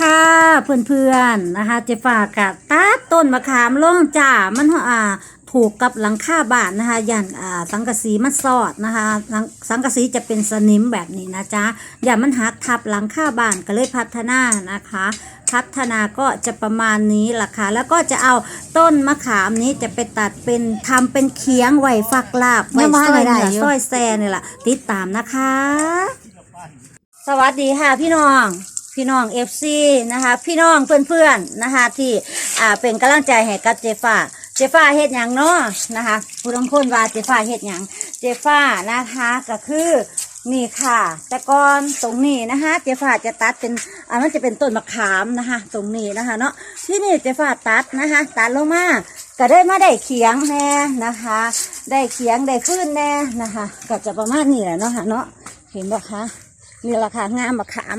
ค่ะเพื่อนๆนะคะเจฝากะตัดต้นมะขามลงจ่ามันอ่าผูกกับหลังคาบ้านนะคะอย่างอ่าสังกะสีมันสอดนะคะหลังสังกะสีจะเป็นสนิมแบบนี้นะจ๊ะอย่ามันหักทับหลังคาบ้านก็เลยพัฒนานะคะ พัฒนาก็จะประมาณนี้ล่ะค่ะแล้วก็จะเอาต้นมะขามนี้จะไปตัดเป็นทำเป็นเคียงไว้ฝักลาบไว้ยังว่าซอยได้เนื้ออยู่ซอยแซ่นี่แหละติดตามนะคะ สวัสดีค่ะพี่น้อง พี่น้องเอฟซีนะคะ พี่น้องเพื่อนๆนะคะ ที่อ่าเป็นกำลังใจให้กับเจฟ้าเจฟ้าเฮ็ดหยังเนาะนะคะผู้ทั้งคนว่าเจฟ้าเฮ็ดหยังเจฟ้านะคะก็คือนี่ค่ะ แต่ก่อนตรงนี้นะคะเจฟ้าจะตัดเป็นอ่ามันจะเป็นต้นมะขามนะคะ ตรงนี้นะคะ เนาะที่นี่เจฟ้าตัดนะคะ ตัดลงมาก็ได้มาได้เขียงแน่นะคะ ได้เขียงได้ฟื้นแน่นะคะ ก็จะประมาณนี้แหละเนาะค่ะเนาะเห็นบ่คะนี่ราคางามมะขาม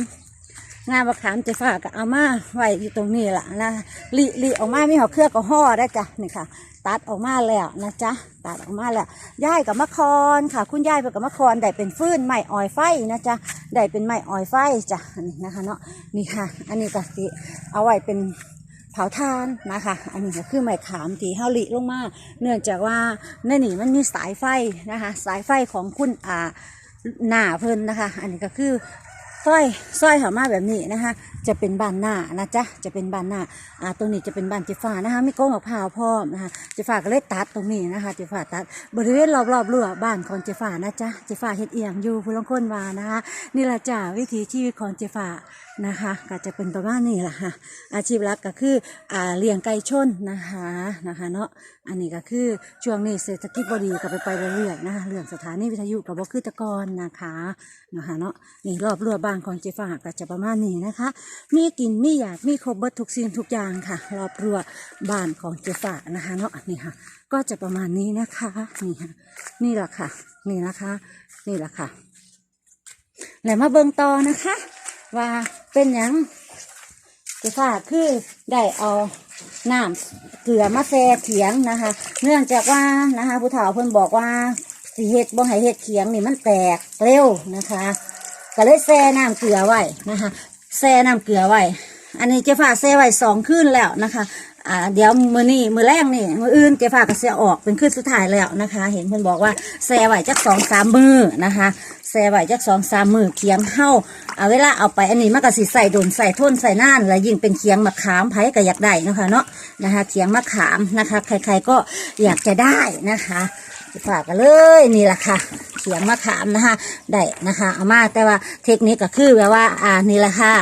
งามมะขามเจะฝากเอามาไว้อยู่ตรงนี้แหละนะลิลิออกมามีหัวเครือก็ห่อได้จ้ะนี่ค่ะ ตัดออกมาแล้วนะจ๊ะตัดออกมาแล้วย่ายกับมะคอนค่ะ คุณย่ายเพื่อกับมะคอนได้เป็นฟืนไม้ออยไฟนะจ๊ะได้เป็นไม้ออยไฟจ้ะนนี้นะคะเนาะนี่ค่ะ อันนี้ก็สิเอาไว้เป็นเผาทานนะคะ อันนี้ก็คือไม้ขามที่เฮาลิลงมา เนื่องจากว่าในนี่มันมีสายไฟนะคะ สายไฟของคุณอ่าหน้าเพิ่นนะคะ อันนี้ก็คือ สร้อยซอยเขามาแบบนี้นะคะ จะเป็นบานหน้านะจ๊ะจะเป็นบานหน้าอ่าตรงนี้จะเป็นบานเจฟ้านะคะมีโก้งมะพาวพร้อมนะคะเจฟ้าก็เลยตัดตรงนี้นะคะเจฟ้าตัด บริเวณรอบๆรั้วบ้านของเจฟ้านะจ๊ะเจฟ้าเฮ็ดเอียงอยู่ผู้ลางคนวานะคะนี่ละจ้ะวิถีชีวิตของเจฟ้า นะคะก็จะเป็นประมาณนี้แหละค่ะอาชีพหลักก็คืออ่าเลี้ยงไก่ชนนะคะนะคะเนาะอันนี้ก็คือช่วงนี้เศรษฐกิจบดีก็ไปไปเรื่อยๆนะคะเรื่องสถานีวิทยุกับบ่คือตะกอนนะคะนะคะเนาะนี่รอบรั้วบ้านของเจฟ้าก็จะประมาณนี้นะคะ มีกินมีอยากมีครบเบิดทุกสิ่งทุกอย่างค่ะ รอบรั้วบ้านของเจฟ้านะคะเนาะนี่ค่ะก็จะประมาณนี้นะคะนี่ค่ะนี่แหละค่ะ นี่นะคะ นี่แหละค่ะแล้วมาเบิ่งต่อนะคะ ว่าเป็นหยังเจ้าค่ะคือได้เอาน้ำเกลือมาแซ่เขียงนะคะ เนื่องจากว่านะคะผู้เฒ่าเพิ่นบอกว่าสีเห็ดบ่ให้เห็ดเขียงนี่มันแตกเร็วนะคะ ก็เลยแซ่น้ำเกลือไว้นะคะแซ่น้ำเกลือไว้ อันนี้เจ้าฝ่าแซ่ไว้สองคืนแล้วนะคะอ่าเดี๋ยวมือนี่มือแรกนี่มืออื่นเจ้าฝ่าก็เสียออกเป็นคืนสุดท้ายแล้วนะคะ เห็นเพิ่นบอกว่าแซ่ไว้จักสองสามมือนะคะ แซ่ไว้จักสองสามมือเคียงเข้าเอาเวลาเอาไปอันนี้มันก็สิใส่โดนใส่ท่นใส่น่านแล้วยิ่งเป็นเคียงมะขามไผ่ก็อยากได้นะคะเนาะนะคะเคียงมะขามนะคะ ใครๆก็อยากจะได้นะคะฝากกันเลยนี่แหละค่ะเขียงมะขามนะคะได้นะคะเอามาแต่ว่าเทคนิคก็คือแบบว่าอ่านี่แหละค่ะ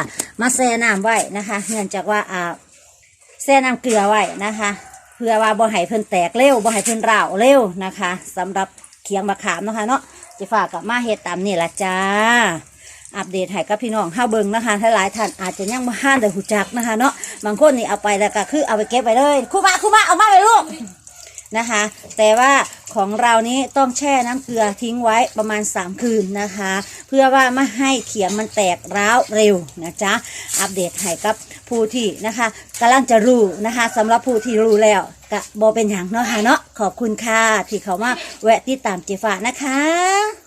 มาแช่น้ำไว้นะคะเนื่องจากว่าอ่าแช่น้ำเกลือไว้นะคะ เพื่อว่าบ่ให้เพิ่นแตกเร็วบ่ให้เพิ่นร่าวเร็วนะคะสำหรับเขียงมะขามนะคะเนาะ จะฝากกับมาเฮ็ดตามนี่ละจ้า อัปเดตให้กับพี่น้องห้าเบิงนะคะถ้าหลายท่านอาจจะยังม่ห้านแต่หูจักนะคะเนาะบางคนนี่เอาไปแล้วก็คือเอาไปเก็บไว้เลยครูมาครูมาเอามาเลยลูกนะคะ แต่ว่า ของเรานี้ต้องแช่น้ำเกลือทิ้งไว้ประมาณ 3 คืนนะคะ เพื่อว่าไม่ให้เขียงมันแตกร้าวเร็วนะจ๊ะอัปเดตให้กับผู้ที่นะคะกำลังจะรู้นะคะสำหรับผู้ที่รู้แล้วก็บอเป็นอย่างเนาะค่ะเนาะขอบคุณค่ะที่เขามาแวะติดตามเจฟ้านะคะ